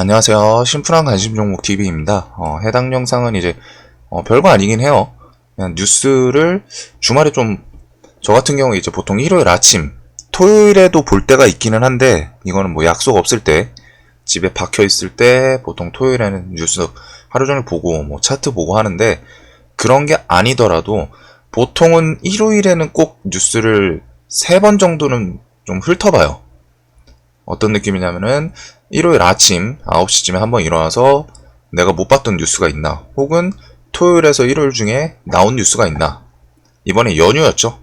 안녕하세요. 심플한 관심 종목 TV입니다. 어, 해당 영상은 이제 어, 별거 아니긴 해요. 그냥 뉴스를 주말에 좀 저 같은 경우 이제 보통 일요일 아침, 토요일에도 볼 때가 있기는 한데 이거는 뭐 약속 없을 때 집에 박혀 있을 때 보통 토요일에는 뉴스 하루 종일 보고 뭐 차트 보고 하는데 그런 게 아니더라도 보통은 일요일에는 꼭 뉴스를 세 번 정도는 좀 훑어봐요. 어떤 느낌이냐면은 일요일 아침 9시쯤에 한번 일어나서 내가 못 봤던 뉴스가 있나? 혹은 토요일에서 일요일 중에 나온 뉴스가 있나? 이번에 연휴였죠.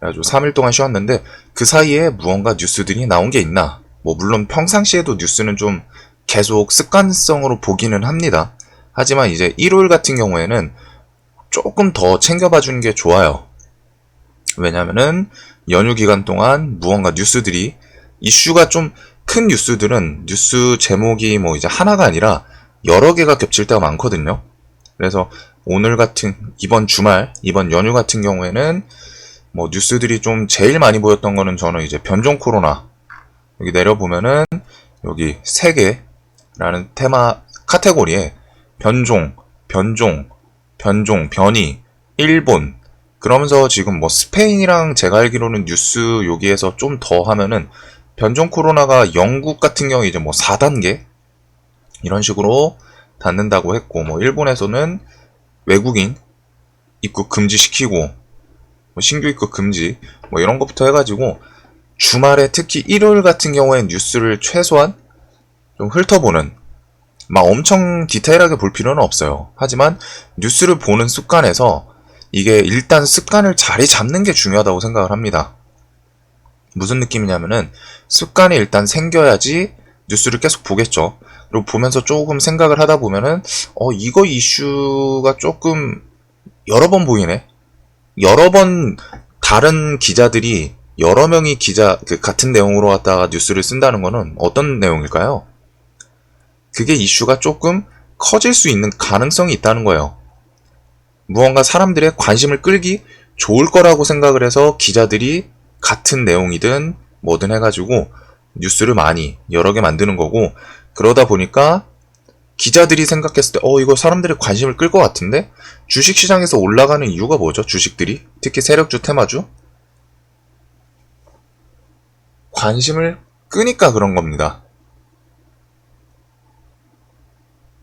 그래가지고 3일 동안 쉬었는데 그 사이에 무언가 뉴스들이 나온 게 있나? 뭐 물론 평상시에도 뉴스는 좀 계속 습관성으로 보기는 합니다. 하지만 이제 일요일 같은 경우에는 조금 더 챙겨봐 주는 게 좋아요. 왜냐면은 연휴 기간 동안 무언가 뉴스들이 이슈가 좀 큰 뉴스들은 뉴스 제목이 뭐 이제 하나가 아니라 여러 개가 겹칠 때가 많거든요. 그래서 오늘 같은 이번 주말, 이번 연휴 같은 경우에는 뭐 뉴스들이 좀 제일 많이 보였던 거는 저는 이제 변종 코로나 여기 내려보면은 여기 세계라는 테마 카테고리에 변종, 변종, 변종, 변이, 일본 그러면서 지금 뭐 스페인이랑 제가 알기로는 뉴스 여기에서 좀 더 하면은 변종 코로나가 영국 같은 경우 이제 뭐 4단계 이런 식으로 닫는다고 했고 뭐 일본에서는 외국인 입국 금지시키고 뭐 신규 입국 금지 뭐 이런 것부터 해가지고 주말에 특히 일요일 같은 경우에 뉴스를 최소한 좀 훑어보는 막 엄청 디테일하게 볼 필요는 없어요. 하지만 뉴스를 보는 습관에서 이게 일단 습관을 자리 잡는 게 중요하다고 생각을 합니다. 무슨 느낌이냐면은 습관이 일단 생겨야지 뉴스를 계속 보겠죠. 그리고 보면서 조금 생각을 하다 보면은 어 이거 이슈가 조금 여러 번 보이네. 여러 번 다른 기자들이 여러 명이 기자 그 같은 내용으로 갖다가 뉴스를 쓴다는 거는 어떤 내용일까요? 그게 이슈가 조금 커질 수 있는 가능성이 있다는 거예요. 무언가 사람들의 관심을 끌기 좋을 거라고 생각을 해서 기자들이 같은 내용이든 뭐든 해가지고 뉴스를 많이 여러 개 만드는 거고 그러다 보니까 기자들이 생각했을 때 어 이거 사람들의 관심을 끌 것 같은데? 주식시장에서 올라가는 이유가 뭐죠? 주식들이? 특히 세력주 테마주? 관심을 끄니까 그런 겁니다.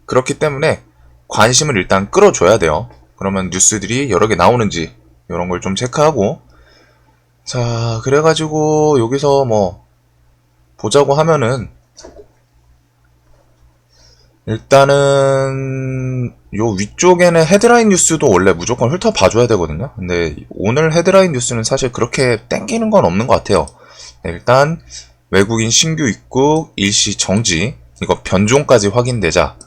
그렇기 때문에 관심을 일단 끌어줘야 돼요. 그러면 뉴스들이 여러 개 나오는지 이런 걸 좀 체크하고 자, 그래가지고 여기서 뭐 보자고 하면은 일단은 요 위쪽에는 헤드라인 뉴스도 원래 무조건 훑어봐줘야 되거든요. 근데 오늘 헤드라인 뉴스는 사실 그렇게 땡기는 건 없는 것 같아요. 네, 일단 외국인 신규 입국 일시 정지 이거 변종까지 확인되자.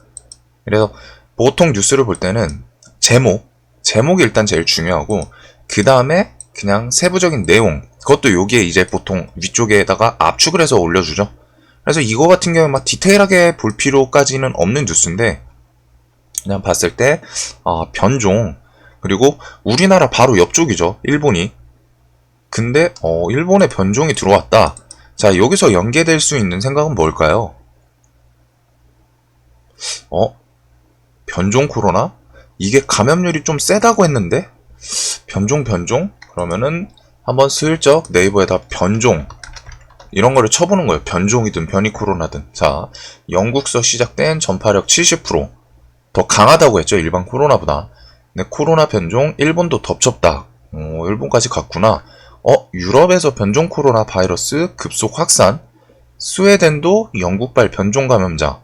그래서 보통 뉴스를 볼 때는 제목 제목이 일단 제일 중요하고 그 다음에 그냥 세부적인 내용 그것도 여기에 이제 보통 위쪽에다가 압축을 해서 올려주죠. 그래서 이거 같은 경우에 막 디테일하게 볼 필요까지는 없는 뉴스인데 그냥 봤을 때 어, 변종 그리고 우리나라 바로 옆쪽이죠 일본이. 근데 어, 일본의 변종이 들어왔다. 자 여기서 연계될 수 있는 생각은 뭘까요? 어? 변종 코로나? 이게 감염률이 좀 세다고 했는데? 변종 변종 그러면은 한번 슬쩍 네이버에다 변종 이런 거를 쳐보는 거예요. 변종이든 변이 코로나든. 자, 영국서 시작된 전파력 70%더 강하다고 했죠. 일반 코로나보다. 근데 코로나 변종 일본도 덮쳤다. 어, 일본까지 갔구나. 어, 유럽에서 변종 코로나 바이러스 급속 확산. 스웨덴도 영국발 변종 감염자.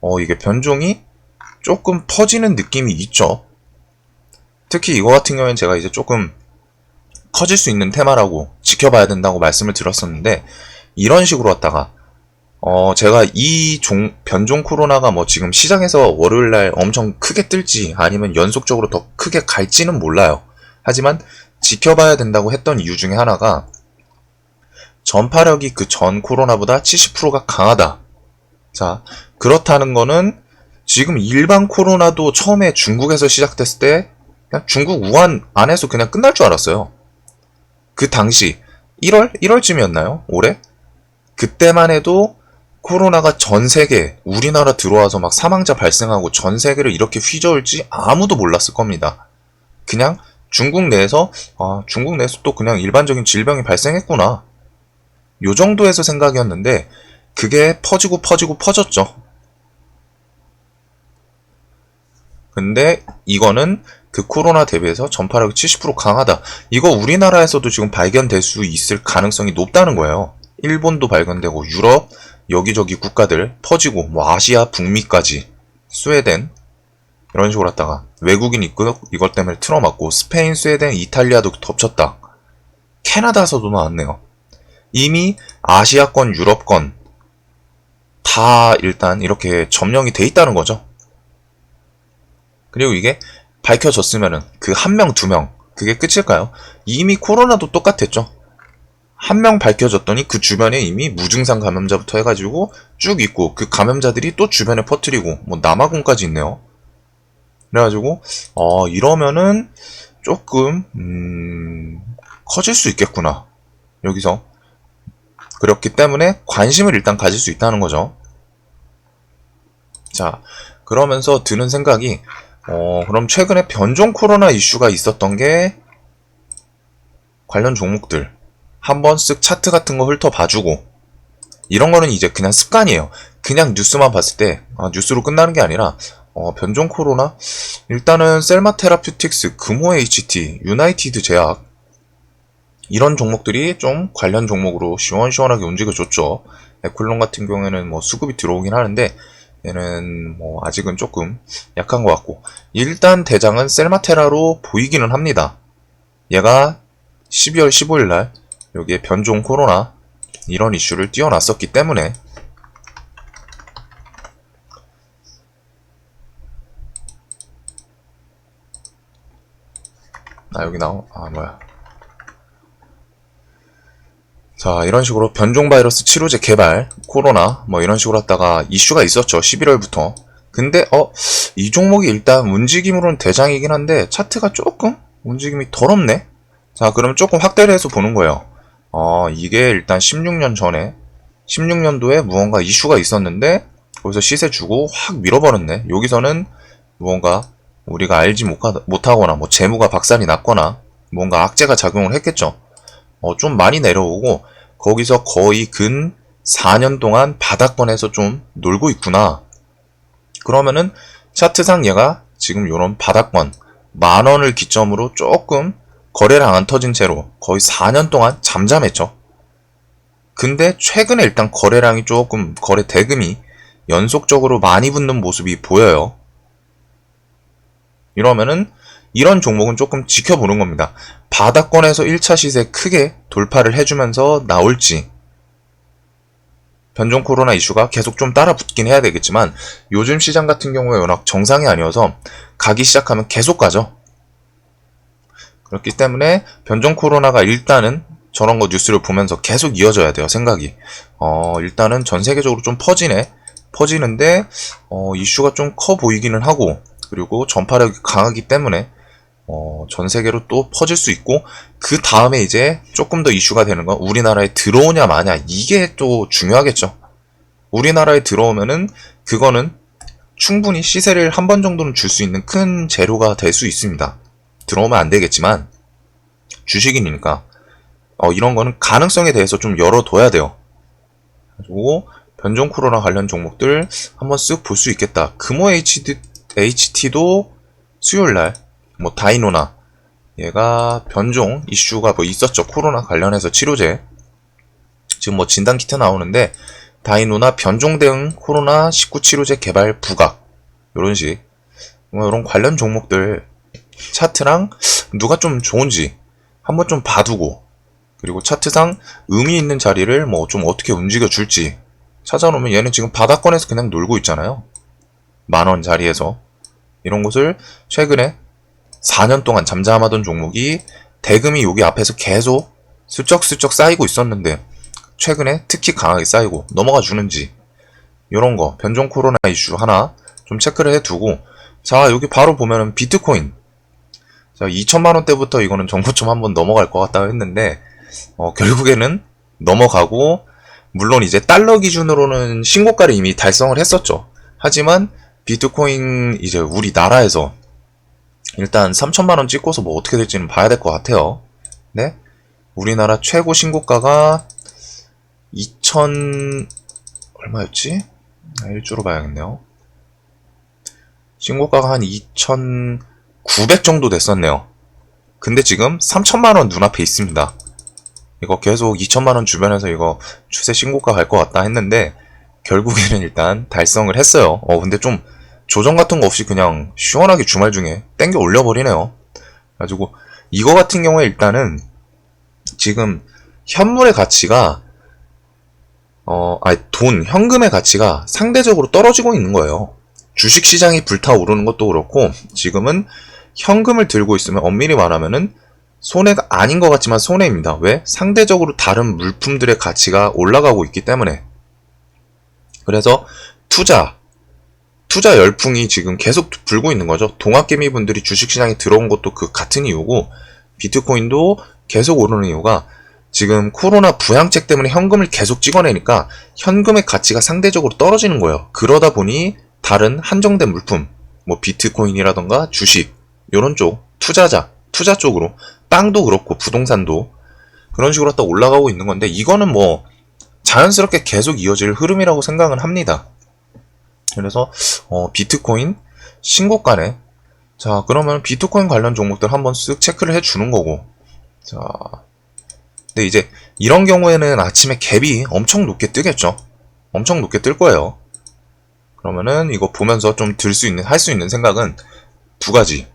어, 이게 변종이 조금 퍼지는 느낌이 있죠. 특히 이거 같은 경우에는 제가 이제 조금 커질 수 있는 테마라고 지켜봐야 된다고 말씀을 드렸었는데 이런 식으로 왔다가 어 제가 이 종, 변종 코로나가 뭐 지금 시장에서 월요일 날 엄청 크게 뜰지 아니면 연속적으로 더 크게 갈지는 몰라요. 하지만 지켜봐야 된다고 했던 이유 중에 하나가 전파력이 그 전 코로나보다 70%가 강하다. 자, 그렇다는 거는 지금 일반 코로나도 처음에 중국에서 시작됐을 때 그냥 중국 우한 안에서 그냥 끝날 줄 알았어요. 그 당시 1월 1월쯤이었나요? 올해? 그때만 해도 코로나가 전 세계, 우리나라 들어와서 막 사망자 발생하고 전 세계를 이렇게 휘저을지 아무도 몰랐을 겁니다. 그냥 중국 내에서, 아, 중국 내에서 또 그냥 일반적인 질병이 발생했구나. 요 정도에서 생각이었는데, 그게 퍼지고 퍼지고 퍼졌죠. 근데 이거는 그 코로나 대비해서 전파력이 70% 강하다. 이거 우리나라에서도 지금 발견될 수 있을 가능성이 높다는 거예요. 일본도 발견되고 유럽 여기저기 국가들 퍼지고 뭐 아시아 북미까지 스웨덴 이런 식으로 했다가 외국인 이거 이것 때문에 틀어맞고 스페인, 스웨덴, 이탈리아도 덮쳤다. 캐나다에서도 나왔네요. 이미 아시아권, 유럽권 다 일단 이렇게 점령이 돼 있다는 거죠. 그리고 이게 밝혀졌으면은 그 한 명, 두 명, 그게 끝일까요? 이미 코로나도 똑같았죠. 한 명 밝혀졌더니 그 주변에 이미 무증상 감염자부터 해가지고 쭉 있고 그 감염자들이 또 주변에 퍼뜨리고 뭐 남아공까지 있네요. 그래가지고 어 이러면은 조금 음 커질 수 있겠구나 여기서 그렇기 때문에 관심을 일단 가질 수 있다는 거죠. 자 그러면서 드는 생각이 어, 그럼 최근에 변종 코로나 이슈가 있었던 게 관련 종목들 한번 쓱 차트 같은 거 훑어봐주고 이런 거는 이제 그냥 습관이에요. 그냥 뉴스만 봤을 때 아, 뉴스로 끝나는 게 아니라 어, 변종 코로나 일단은 셀마 테라퓨틱스, 금호 HT, 유나이티드 제약 이런 종목들이 좀 관련 종목으로 시원시원하게 움직여줬죠. 에쿨론 같은 경우에는 뭐 수급이 들어오긴 하는데 얘는 뭐 아직은 조금 약한 것 같고. 일단 대장은 셀마테라로 보이기는 합니다. 얘가 12월 15일 날 여기에 변종 코로나 이런 이슈를 띄워놨었기 때문에. 아 여기 나오 아 뭐야 자, 이런 식으로 변종 바이러스 치료제 개발, 코로나, 뭐 이런 식으로 하다가 이슈가 있었죠. 11월부터. 근데, 어, 이 종목이 일단 움직임으로는 대장이긴 한데, 차트가 조금 움직임이 덜 없네? 자, 그러면 조금 확대를 해서 보는 거예요. 어, 이게 일단 16년 전에, 16년도에 무언가 이슈가 있었는데, 거기서 시세 주고 확 밀어버렸네. 여기서는 무언가 우리가 알지 못하거나, 뭐 재무가 박살이 났거나, 뭔가 악재가 작용을 했겠죠. 어, 좀 많이 내려오고 거기서 거의 근 4년 동안 바닥권에서 좀 놀고 있구나. 그러면은 차트상 얘가 지금 요런 바닥권 만 원을 기점으로 조금 거래량 안 터진 채로 거의 4년 동안 잠잠했죠. 근데 최근에 일단 거래량이 조금 거래 대금이 연속적으로 많이 붙는 모습이 보여요. 이러면은 이런 종목은 조금 지켜보는 겁니다. 바닥권에서 1차 시세 크게 돌파를 해주면서 나올지 변종 코로나 이슈가 계속 좀 따라 붙긴 해야 되겠지만 요즘 시장 같은 경우에 워낙 정상이 아니어서 가기 시작하면 계속 가죠. 그렇기 때문에 변종 코로나가 일단은 저런 거 뉴스를 보면서 계속 이어져야 돼요 생각이 어 일단은 전 세계적으로 좀 퍼지네 퍼지는데 어 이슈가 좀 커 보이기는 하고 그리고 전파력이 강하기 때문에 어, 전 세계로 또 퍼질 수 있고 그 다음에 이제 조금 더 이슈가 되는 건 우리나라에 들어오냐 마냐 이게 또 중요하겠죠. 우리나라에 들어오면은 그거는 충분히 시세를 한 번 정도는 줄 수 있는 큰 재료가 될 수 있습니다. 들어오면 안 되겠지만 주식이니까 어, 이런 거는 가능성에 대해서 좀 열어둬야 돼요. 그리고 변종 코로나 관련 종목들 한번 쓱 볼 수 있겠다. 금호 HD, HT도 수요일 날 뭐 다이노나 얘가 변종 이슈가 뭐 있었죠. 코로나 관련해서 치료제. 지금 뭐 진단 키트 나오는데 다이노나 변종 대응 코로나 19 치료제 개발 부각 이런 식. 뭐 이런 관련 종목들 차트랑 누가 좀 좋은지 한번 좀 봐두고 그리고 차트상 의미 있는 자리를 뭐 좀 어떻게 움직여 줄지 찾아놓으면 얘는 지금 바닥권에서 그냥 놀고 있잖아요. 만원 자리에서 이런 것을 최근에 4년 동안 잠잠하던 종목이 대금이 여기 앞에서 계속 슬쩍슬쩍 쌓이고 있었는데 최근에 특히 강하게 쌓이고 넘어가 주는지 이런 거 변종 코로나 이슈 하나 좀 체크를 해두고 자 여기 바로 보면은 비트코인 자 2천만 원대부터 이거는 정보점 한번 넘어갈 것 같다고 했는데 어, 결국에는 넘어가고 물론 이제 달러 기준으로는 신고가를 이미 달성을 했었죠. 하지만 비트코인 이제 우리나라에서 일단 3천만 원 찍고서 뭐 어떻게 될지는 봐야 될 것 같아요. 네? 우리나라 최고 신고가가 2000 얼마였지? 아, 일주로 봐야겠네요. 신고가가 한 2,900 정도 됐었네요. 근데 지금 3천만 원 눈앞에 있습니다. 이거 계속 2천만 원 주변에서 이거 추세 신고가 갈 것 같다 했는데 결국에는 일단 달성을 했어요. 어 근데 좀 조정 같은 거 없이 그냥 시원하게 주말 중에 땡겨 올려버리네요. 가지고 이거 같은 경우에 일단은 지금 현물의 가치가 어, 아니 돈, 현금의 가치가 상대적으로 떨어지고 있는 거예요. 주식 시장이 불타오르는 것도 그렇고 지금은 현금을 들고 있으면 엄밀히 말하면은 손해가 아닌 것 같지만 손해입니다. 왜? 상대적으로 다른 물품들의 가치가 올라가고 있기 때문에. 그래서 투자, 투자 열풍이 지금 계속 불고 있는 거죠. 동학개미 분들이 주식시장에 들어온 것도 그 같은 이유고, 비트코인도 계속 오르는 이유가 지금 코로나 부양책 때문에 현금을 계속 찍어내니까 현금의 가치가 상대적으로 떨어지는 거예요. 그러다 보니 다른 한정된 물품, 뭐 비트코인이라던가 주식, 이런 쪽, 투자자, 투자 쪽으로 땅도 그렇고 부동산도 그런 식으로 딱 올라가고 있는 건데 이거는 뭐 자연스럽게 계속 이어질 흐름이라고 생각은 합니다. 그래서 어, 비트코인 신고가네. 자 그러면 비트코인 관련 종목들 한번 쓱 체크를 해주는 거고. 자, 근데 이제 이런 경우에는 아침에 갭이 엄청 높게 뜨겠죠. 엄청 높게 뜰 거예요. 그러면은 이거 보면서 좀 들 수 있는 할 수 있는 생각은 두 가지.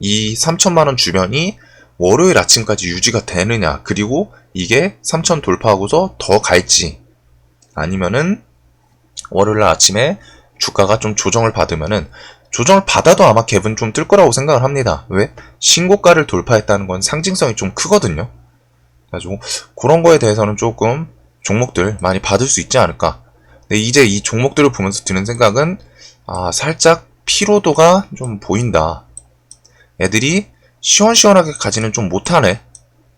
이 3천만 원 주변이 월요일 아침까지 유지가 되느냐, 그리고 이게 3천 돌파하고서 더 갈지, 아니면은 월요일 아침에 주가가 좀 조정을 받으면은 조정을 받아도 아마 갭은 좀 뜰 거라고 생각을 합니다. 왜? 신고가를 돌파했다는 건 상징성이 좀 크거든요. 그래가지고 그런 거에 대해서는 조금 종목들 많이 받을 수 있지 않을까. 근데 이제 이 종목들을 보면서 드는 생각은 아 살짝 피로도가 좀 보인다. 애들이 시원시원하게 가지는 좀 못하네.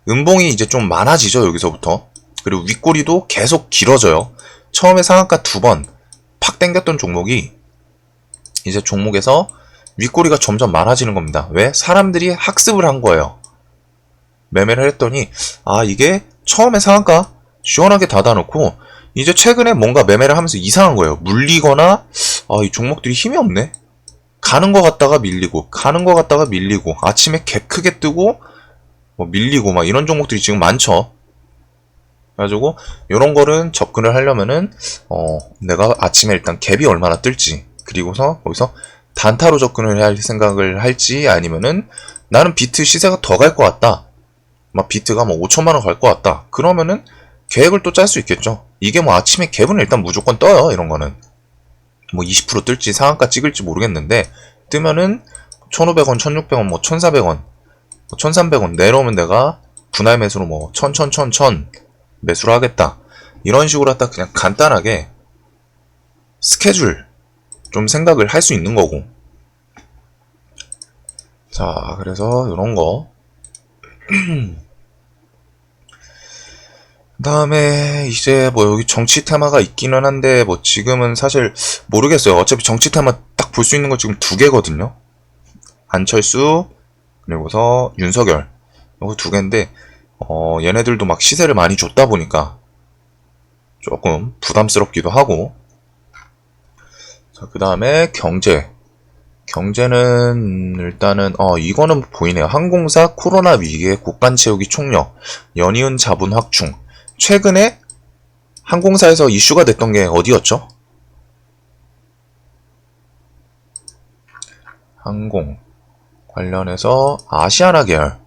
음봉이 이제 좀 많아지죠, 여기서부터. 그리고 윗꼬리도 계속 길어져요. 처음에 상한가 두 번 팍 땡겼던 종목이 이제 종목에서 윗꼬리가 점점 많아지는 겁니다. 왜? 사람들이 학습을 한 거예요. 매매를 했더니, 아, 이게 처음에 상한가 시원하게 닫아놓고, 이제 최근에 뭔가 매매를 하면서 이상한 거예요. 물리거나, 아, 이 종목들이 힘이 없네? 가는 것 같다가 밀리고 가는 것 같다가 밀리고 아침에 갭 크게 뜨고 뭐 밀리고 막 이런 종목들이 지금 많죠. 그래가지고 이런 거는 접근을 하려면은 어 내가 아침에 일단 갭이 얼마나 뜰지 그리고서 거기서 단타로 접근을 해야 할 생각을 할지 아니면은 나는 비트 시세가 더 갈 것 같다. 막 비트가 뭐 5천만 원 갈 것 같다. 그러면은 계획을 또 짤 수 있겠죠. 이게 뭐 아침에 갭은 일단 무조건 떠요. 이런 거는. 뭐 20% 뜰지 상한가 찍을지 모르겠는데 뜨면은 1,500원, 1,600원, 뭐 1,400원, 1,300원 내려오면 내가 분할 매수로 뭐 1,000, 1,000, 1,000, 1,000 매수를 하겠다. 이런 식으로 하다 그냥 간단하게 스케줄 좀 생각을 할 수 있는 거고. 자, 그래서 이런 거. 다음에 이제 뭐 여기 정치 테마가 있기는 한데 뭐 지금은 사실 모르겠어요. 어차피 정치 테마 딱 볼 수 있는 거 지금 두 개거든요. 안철수 그리고서 윤석열 이거 두 개인데 어 얘네들도 막 시세를 많이 줬다 보니까 조금 부담스럽기도 하고 자 그 다음에 경제 경제는 일단은 어 이거는 보이네요. 항공사 코로나 위기에 국간 채우기 총력 연이은 자본 확충 최근에 항공사에서 이슈가 됐던 게 어디였죠? 항공 관련해서 아시아나 계열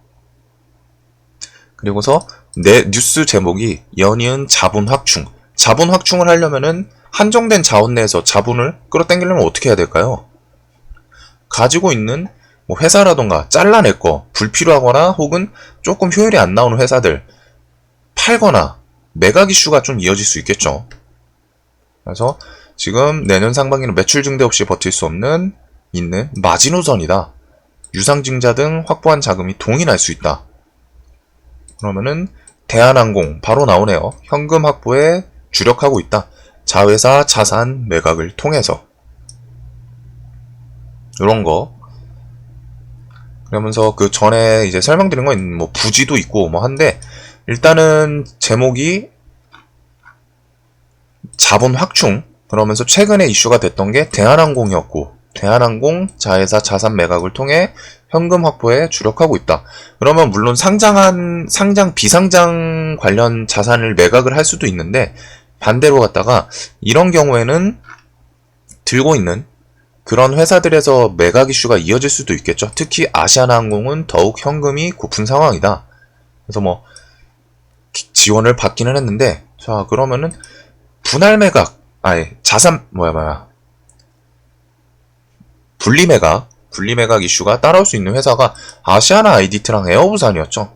그리고서 내 뉴스 제목이 연이은 자본 확충 자본 확충을 하려면은 한정된 자원 내에서 자본을 끌어당기려면 어떻게 해야 될까요? 가지고 있는 뭐 회사라던가 잘라낼 거 불필요하거나 혹은 조금 효율이 안 나오는 회사들 팔거나 매각 이슈가 좀 이어질 수 있겠죠. 그래서 지금 내년 상반기는 매출 증대 없이 버틸 수 없는 있는 마지노선이다. 유상증자 등 확보한 자금이 동일할 수 있다. 그러면은 대한항공 바로 나오네요. 현금 확보에 주력하고 있다. 자회사 자산 매각을 통해서. 요런 거. 그러면서 그 전에 이제 설명드린 건 뭐 부지도 있고 뭐 한데 일단은 제목이 자본 확충 그러면서 최근에 이슈가 됐던 게 대한항공이었고 대한항공 자회사 자산 매각을 통해 현금 확보에 주력하고 있다. 그러면 물론 상장한 상장 비상장 관련 자산을 매각을 할 수도 있는데 반대로 갔다가 이런 경우에는 들고 있는 그런 회사들에서 매각 이슈가 이어질 수도 있겠죠. 특히 아시아나항공은 더욱 현금이 고픈 상황이다. 그래서 뭐 기- 지원을 받기는 했는데 자 그러면은 분할 매각 아니 자산 뭐야 뭐야 분리 매각 분리 매각 이슈가 따라올 수 있는 회사가 아시아나 아이디트랑 에어부산이었죠.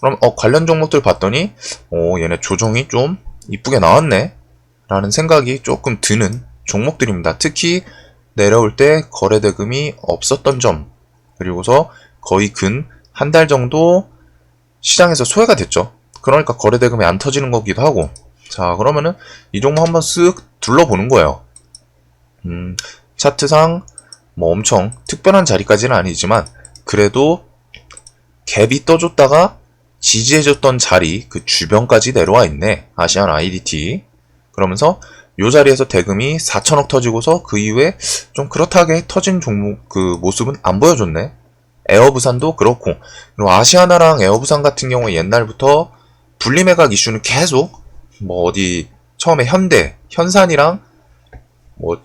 그럼 어 관련 종목들 봤더니 어 얘네 조정이 좀 이쁘게 나왔네 라는 생각이 조금 드는 종목들입니다. 특히 내려올 때 거래 대금이 없었던 점 그리고서 거의 근 한 달 정도 시장에서 소외가 됐죠. 그러니까 거래 대금이 안 터지는 거기도 하고 자 그러면은 이 종목 한번 쓱 둘러보는 거예요. 음, 차트상 뭐 엄청 특별한 자리까지는 아니지만 그래도 갭이 떠줬다가 지지해줬던 자리 그 주변까지 내려와 있네. 아시안 IDT 그러면서 요 자리에서 대금이 4천억 터지고서 그 이후에 좀 그렇다게 터진 종목 그 모습은 안 보여줬네. 에어부산도 그렇고. 그리고 아시아나랑 에어부산 같은 경우에 옛날부터 분리매각 이슈는 계속 뭐 어디 처음에 현대 현산이랑 뭐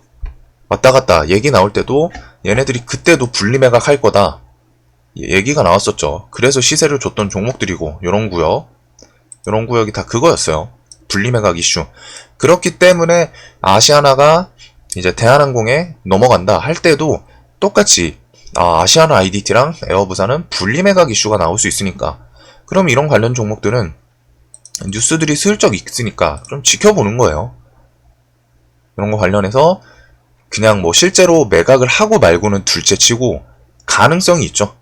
왔다 갔다 얘기 나올 때도 얘네들이 그때도 분리매각 할 거다 얘기가 나왔었죠. 그래서 시세를 줬던 종목들이고 요런 구역 요런 구역이 다 그거였어요. 분리매각 이슈. 그렇기 때문에 아시아나가 이제 대한항공에 넘어간다 할 때도 똑같이 아, 아시아나 IDT랑 에어부산은 분리매각 이슈가 나올 수 있으니까 그럼 이런 관련 종목들은 뉴스들이 슬쩍 있으니까 좀 지켜보는 거예요. 이런 거 관련해서 그냥 뭐 실제로 매각을 하고 말고는 둘째 치고 가능성이 있죠.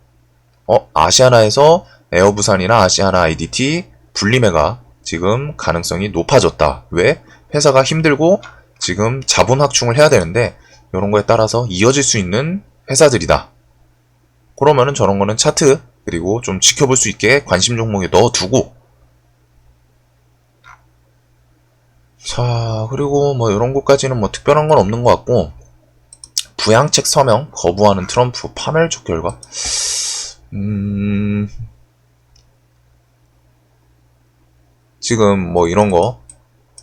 어, 아시아나에서 에어부산이나 아시아나 IDT 분리매각 지금 가능성이 높아졌다. 왜? 회사가 힘들고 지금 자본 확충을 해야 되는데 이런 거에 따라서 이어질 수 있는 회사들이다. 그러면은 저런 거는 차트 그리고 좀 지켜볼 수 있게 관심 종목에 넣어두고 자 그리고 뭐 이런 것까지는 뭐 특별한 건 없는 것 같고 부양책 서명 거부하는 트럼프 파멸적 결과 음 지금 뭐 이런 거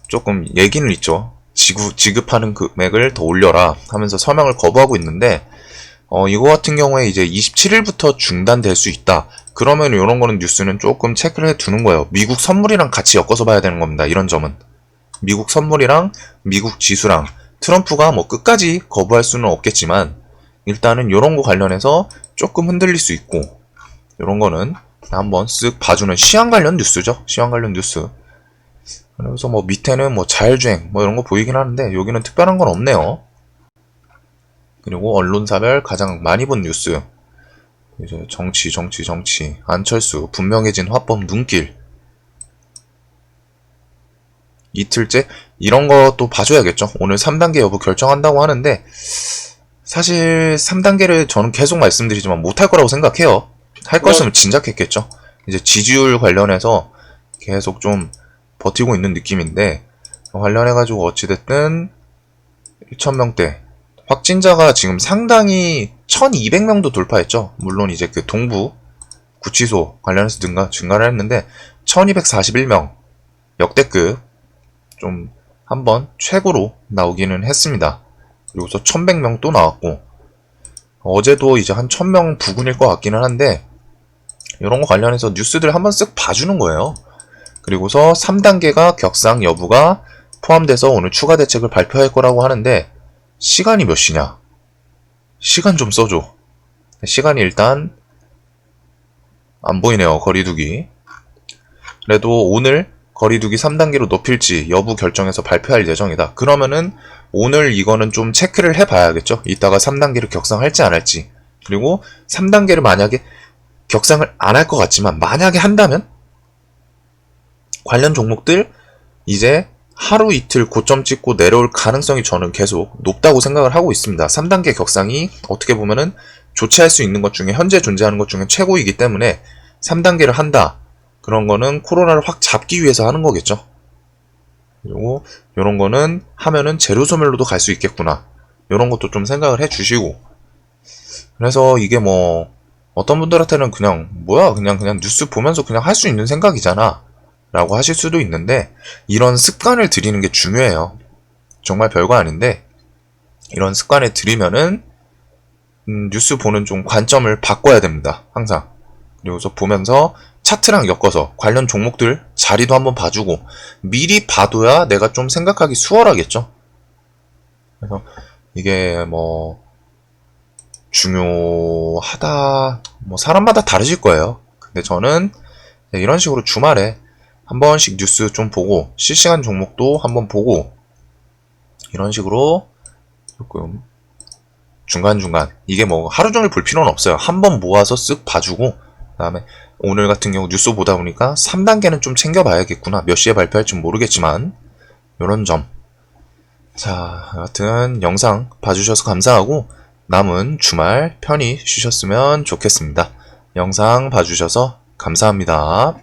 조금 얘기는 있죠 지구, 지급하는 금액을 더 올려라 하면서 서명을 거부하고 있는데 어, 이거 같은 경우에 이제 27일부터 중단될 수 있다. 그러면 이런 거는 뉴스는 조금 체크를 해 두는 거예요. 미국 선물이랑 같이 엮어서 봐야 되는 겁니다. 이런 점은. 미국 선물이랑 미국 지수랑 트럼프가 뭐 끝까지 거부할 수는 없겠지만 일단은 이런 거 관련해서 조금 흔들릴 수 있고 이런 거는 한번 쓱 봐주는 시황 관련 뉴스죠. 시황 관련 뉴스. 그래서 뭐 밑에는 뭐 자율주행 뭐 이런 거 보이긴 하는데 여기는 특별한 건 없네요. 그리고 언론사별 가장 많이 본 뉴스. 이제 정치, 정치, 정치. 안철수, 분명해진 화법 눈길. 이틀째? 이런 것도 봐줘야겠죠. 오늘 3단계 여부 결정한다고 하는데, 사실 3단계를 저는 계속 말씀드리지만 못할 거라고 생각해요. 할 것이면 진작 했겠죠. 이제 지지율 관련해서 계속 좀 버티고 있는 느낌인데, 관련해가지고 어찌됐든 1,000명대, 확진자가 지금 상당히 1200명도 돌파했죠. 물론 이제 그 동부 구치소 관련해서 증가, 증가를 했는데 1241명 역대급 좀 한번 최고로 나오기는 했습니다. 그리고서 1100명 또 나왔고 어제도 이제 한 1000명 부근일 것 같기는 한데 이런 거 관련해서 뉴스들 한번 쓱 봐주는 거예요. 그리고서 3단계가 격상 여부가 포함돼서 오늘 추가 대책을 발표할 거라고 하는데 시간이 몇 시냐? 시간 좀 써줘. 시간이 일단 안 보이네요. 거리두기. 그래도 오늘 거리두기 3단계로 높일지 여부 결정해서 발표할 예정이다. 그러면은 오늘 이거는 좀 체크를 해봐야겠죠. 이따가 3단계를 격상할지 안 할지. 그리고 3단계를 만약에 격상을 안 할 것 같지만 만약에 한다면 관련 종목들 이제 하루 이틀 고점 찍고 내려올 가능성이 저는 계속 높다고 생각을 하고 있습니다. 3단계 격상이 어떻게 보면은 조치할 수 있는 것 중에 현재 존재하는 것 중에 최고이기 때문에 3단계를 한다. 그런 거는 코로나를 확 잡기 위해서 하는 거겠죠. 그리고 이런 거는 하면은 제로 소멸로도 갈 수 있겠구나. 이런 것도 좀 생각을 해 주시고. 그래서 이게 뭐 어떤 분들한테는 그냥 뭐야 그냥 그냥 뉴스 보면서 그냥 할 수 있는 생각이잖아. 라고 하실 수도 있는데 이런 습관을 들이는 게 중요해요. 정말 별거 아닌데 이런 습관을 들이면은 음, 뉴스 보는 좀 관점을 바꿔야 됩니다. 항상. 그리고서 보면서 차트랑 엮어서 관련 종목들 자리도 한번 봐주고 미리 봐둬야 내가 좀 생각하기 수월하겠죠. 그래서 이게 뭐 중요하다 뭐 사람마다 다르실 거예요. 근데 저는 이런 식으로 주말에 한 번씩 뉴스 좀 보고 실시간 종목도 한번 보고 이런 식으로 조금 중간중간 이게 뭐 하루 종일 볼 필요는 없어요. 한번 모아서 쓱 봐주고 그 다음에 오늘 같은 경우 뉴스 보다 보니까 3단계는 좀 챙겨봐야겠구나. 몇 시에 발표할지 모르겠지만 이런 점. 자, 여하튼 영상 봐주셔서 감사하고 남은 주말 편히 쉬셨으면 좋겠습니다. 영상 봐주셔서 감사합니다.